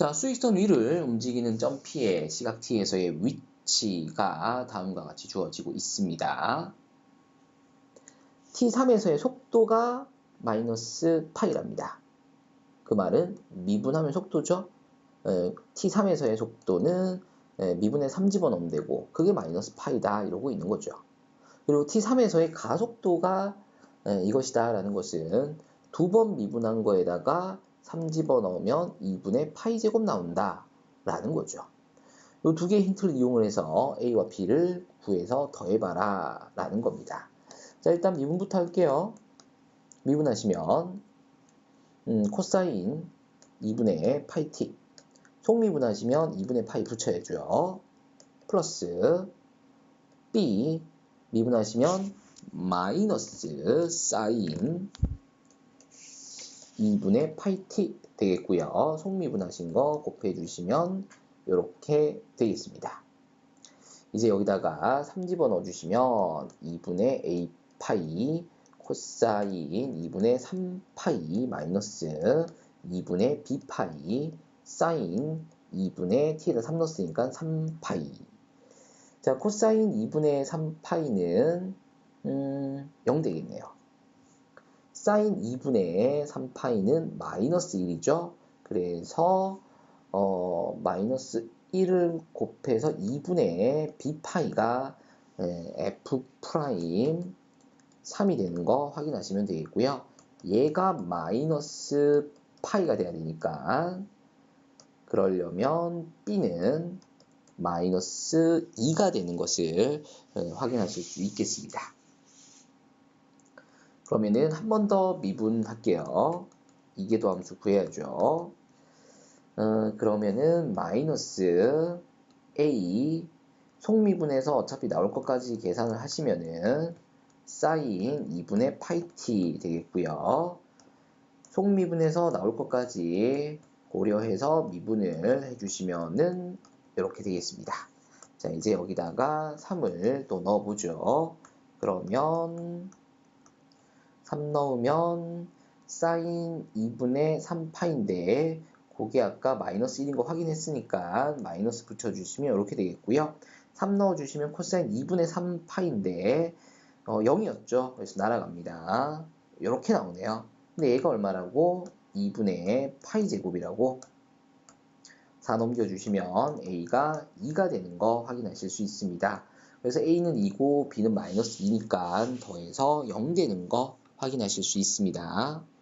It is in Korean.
자, 수익선 위를 움직이는 점피의 시각 t에서의 위치가 다음과 같이 주어지고 있습니다. t3에서의 속도가 마이너스 파이랍니다. 그 말은 미분하면 속도죠. 에, t3에서의 속도는 에, 미분의 3 집어넣으면 되고 그게 마이너스 파이다 이러고 있는 거죠. 그리고 t3에서의 가속도가 에, 이것이다 라는 것은 두 번 미분한 거에다가 3 집어넣으면 2분의 파이 제곱 나온다 라는 거죠. 이 두 개의 힌트를 이용을 해서 a와 b를 구해서 더해봐라 라는 겁니다. 자 일단 미분부터 할게요. 미분하시면 음, 코사인 2분의 파이 t 속미분하시면 2분의 파이 붙여야죠. 플러스 b 미분하시면 마이너스 사인 2분의 파이 t 되겠고요. 속미분하신 거 곱해 주시면 이렇게 되겠습니다. 이제 여기다가 3 집어 넣어 주시면 2분의 a 파이 코사인 2분의 3 파이 마이너스 2분의 b파이 사인 2분의 t에다 3 넣었으니까 3 파이 자 코사인 2분의 3 파이는 음, 0 되겠네요. 사인 2분의 3파이는 마이너스 1이죠. 그래서 어, 마이너스 1을 곱해서 2분의 b파이가 f 프라임 3이 되는 거 확인하시면 되겠고요. 얘가 마이너스 파이가 돼야 되니까 그러려면 b는 마이너스 2가 되는 것을 확인하실 수 있겠습니다. 그러면은 한 번 더 미분할게요. 이계도 함수 구해야죠. 어, 그러면은 마이너스 a 속미분에서 어차피 나올 것까지 계산을 하시면은 사인 2분의 파이 t 되겠고요. 속미분에서 나올 것까지 고려해서 미분을 해주시면은 이렇게 되겠습니다. 자 이제 여기다가 3을 또 넣어보죠. 그러면 3 넣으면 사인 2분의 3파인데 그게 아까 마이너스 1인 거 확인했으니까 마이너스 붙여주시면 이렇게 되겠고요. 3 넣어주시면 코사인 2분의 3파인데 어, 0이었죠. 그래서 날아갑니다. 이렇게 나오네요. 근데 얘가 얼마라고? 2분의 파이 제곱이라고 4 넘겨주시면 a가 2가 되는 거 확인하실 수 있습니다. 그래서 a는 2고 b는 마이너스 2니까 더해서 0 되는 거 확인하실 수 있습니다.